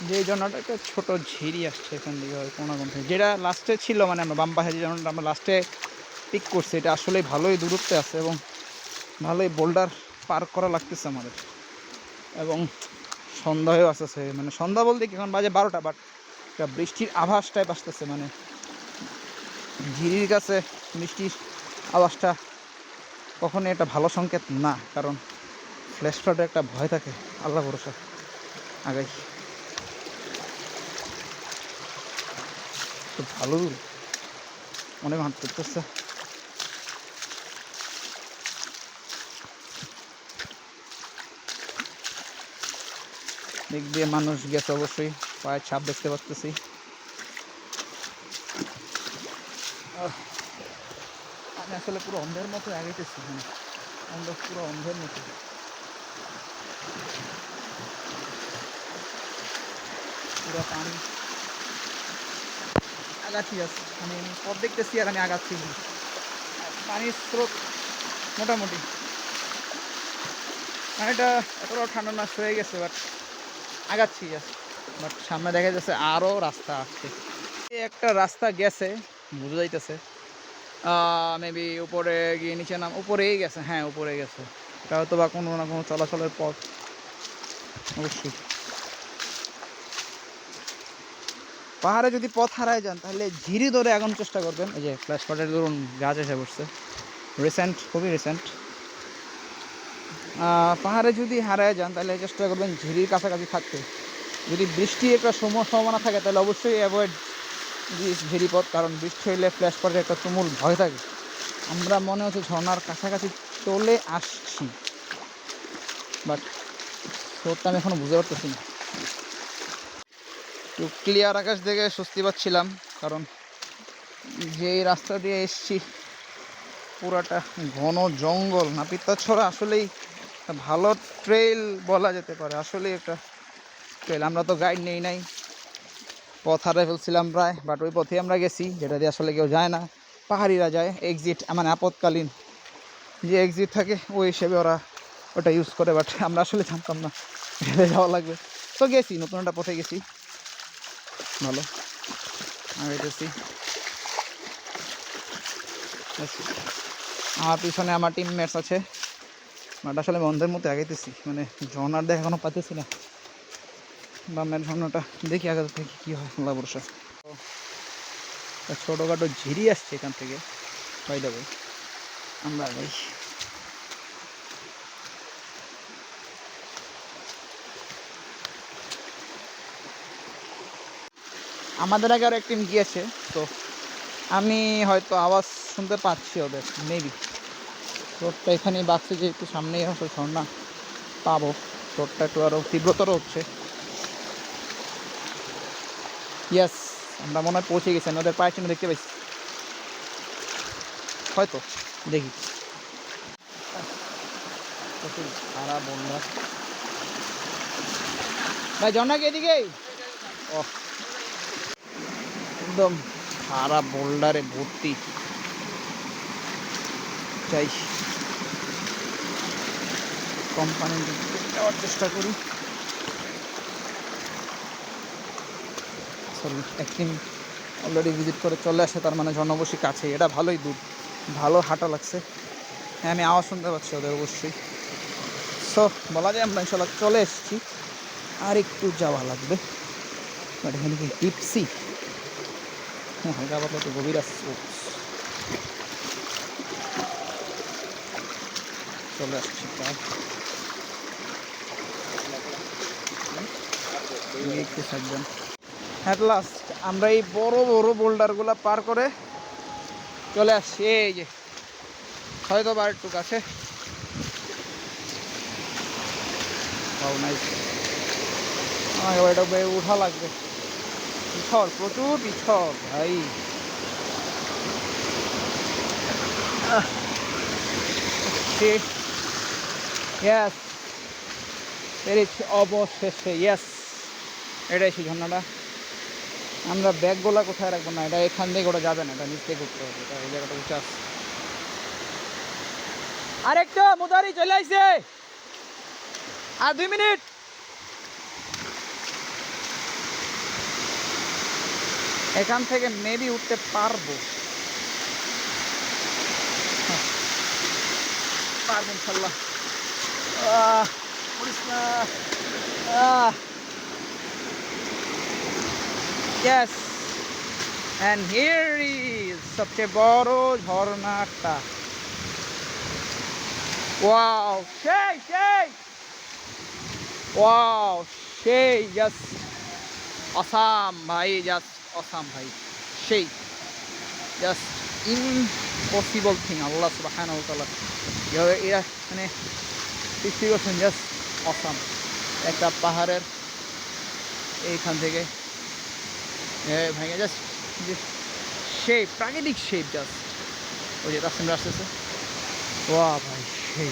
যে ঝর্ণাটা একটা ছোটো ঝিরি আসছে এখান থেকে কোনো থেকে। যেটা লাস্টে ছিল মানে আমরা বাম পাশে যে জন্যটা আমরা লাস্টে পিক করছি, এটা আসলেই ভালোই দূরত্বে আছে এবং ভালোই বোল্ডার পার করা লাগতেছে আমাদের। এবং সন্ধ্যাও আসতেছে মানে সন্ধ্যা বলতে এখন বাজে বারোটা বাট একটা বৃষ্টির আভাস টাইপ আসতেছে মানে ঝিরির কাছে বৃষ্টির আওয়াজটা কখনোই একটা ভালো সংকেত না, কারণ ফ্ল্যাশ একটা ভয় থাকে আল্লাহ ভরসা। আগাই। তো ভালো অনেক হাঁট করতেছে। দিক দিয়ে মানুষ গেছে অবশ্যই পায়ের ছাপ দেখতে পাচ্তেছি আমি আসলে পুরো অন্ধের মতো আগাইতেছি মানে অন্ধ পুরো অন্ধের মতো। পুরো পানি আগাচ্ছি আছে মানে পথ দেখতেছি আর আমি আগাচ্ছি। পানির স্রোত মোটামুটি। পানিটা এতটাও ঠান্ডা না হয়ে গেছে বাট আগাচ্ছি জাস্ট বাট সামনে দেখা যাচ্ছে আরও রাস্তা আসছে একটা রাস্তা গেছে, বোঝা যাইতেছে। মেবি উপরে গিয়ে নিচে নাম, উপরেই গেছে হ্যাঁ উপরে গেছে। এটা হয়তো বা কোনো না কোনো চলাচলের পথ। অবশ্যই। পাহাড়ে যদি পথ হারায় যান, তাহলে ঝিরি ধরে এখন চেষ্টা করবেন। এই যে ফ্ল্যাশ স্পটের ধরুন গাছ এসে বসছে রিসেন্ট খুবই রিসেন্ট পাহাড়ে যদি হারায় যান, তাহলে চেষ্টা করবেন ঝিরির কাছাকাছি থাকতে। যদি বৃষ্টি একটা সম- সম্ভাবনা থাকে, তাহলে অবশ্যই অ্যাভয়েড ঝিরি পথ, কারণ বৃষ্টি হইলে ফ্ল্যাশ পটের একটা তুমুল ভয় থাকে। আমরা মনে হচ্ছে ঝর্নার কাছাকাছি চলে আসছি। বাট স্রোতটা আমি এখনও বুঝতে পারতেছি না। একটু ক্লিয়ার আকাশ দেখে স্বস্তি পাচ্ছিলাম, কারণ যেই রাস্তা দিয়ে এসছি, পুরাটা ঘন জঙ্গল। নাপিতা ছড়া আসলেই ভালো ট্রেল বলা যেতে পারে। আসলেই একটা ট্রেল আমরা তো গাইড নেই নাই। পথ হারাই ফেলছিলাম প্রায় বাট ওই পথে আমরা গেছি, যেটা দিয়ে আসলে কেউ যায় না। পাহাড়িরা যায় এক্সিট মানে আপদকালীন যে এক্সিট থাকে, ওই হিসেবে ওরা ওটা ইউজ করে বাট আমরা আসলে জানতাম না। যাওয়া লাগবে। তো গেছি, নতুন একটা পথে গেছি। ভালো। আগাইতেছি আমার পিছনে আমার টিমমেটস আছে। বাট আসলে অন্ধের মধ্যে আগাইতেছি মানে ঝর্নার দেখা এখনও পাইতেছি না। বামের ঝর্নাটা দেখি আগে থেকে কী হয়, আল্লাহ বর্ষা ছোটোখাটো ঝিরি আসছে এখান থেকে বাই দেবো আমরা আগাই আমাদের আগে আরও একটি গিয়েছে, তো আমি হয়তো আওয়াজ শুনতে পাচ্ছি ওদের মেবি রোডটা এখানেই যে একটু সামনেই হচ্ছে ঝর্ণা, পাবো। রোডটা একটু আরও তীব্রতর হচ্ছে। ইয়াস আমরা মনে হয় পৌঁছে গেছি ওদের পায়ের চিহ্ন দেখতে পাইছি। হয়তো, দেখি। খারাপ বন্যা ভাই, ঝর্ণা কি এদিকেই? ও একদম খারাপ বোল্ডারে ভর্তি। চাই কোম্পানি যাওয়ার চেষ্টা করি। সরি একদিন অলরেডি ভিজিট করে চলে আসে, তার মানে জনবসী কাছে এটা ভালোই দূর। ভালো হাঁটা লাগছে। হ্যাঁ আমি আওয়াজ শুনতে পাচ্ছি ওদের অবশ্যই। সো বলা যায় আমরা ইনশাল্লাহ চলে এসেছি। আর একটু যাওয়া লাগবে। বাট এখানে কি? টিপসি হালকা পাতলা গভীর আসছে চলে আসছি আমরা এই বড় বড় বোল্ডারগুলো পার করে চলে আসছি। এই যে, হয়তো বার একটু কাছে। আমাকে ওইটা উঠা লাগবে। পিছল প্রচুর পিছল ভাই। পেরেছি অবশেষে ইয়াস এটাই সেই ঝর্ণাটা। আমরা ব্যাগগুলা কোথায় রাখব না? এটা এখান থেকে ওটা যাবে না, এটা নিচ থেকে করতে হবে এই জায়গাটা উঁচু আছে আরেকটা মুদারি চলে আইছে। আর দুই মিনিট। এখান থেকে মেবি উঠতে পারব হ্যাঁ। পারব ইনশাল্লাহ আহ, পড়িস না। আহ। Yes. And here is সবচেয়ে বড় ঝর্ণাটা ওয়াও সেই সেই ওয়াও সেই জাস্ট অসাম ভাই জাস্ট অসাম ভাই, সেই জাস্ট ইম্পসিবল থিং আল্লাহ সুবাহান যেভাবে এরা মানে সৃষ্টি করছেন জাস্ট অসাম। একটা পাহাড়ের এইখান থেকে ভেঙে জাস্ট যে শেপ প্রাকৃতিক শেপ জাস্ট ওই যে রাস্তা আসতেছে ওয়া ভাই সেই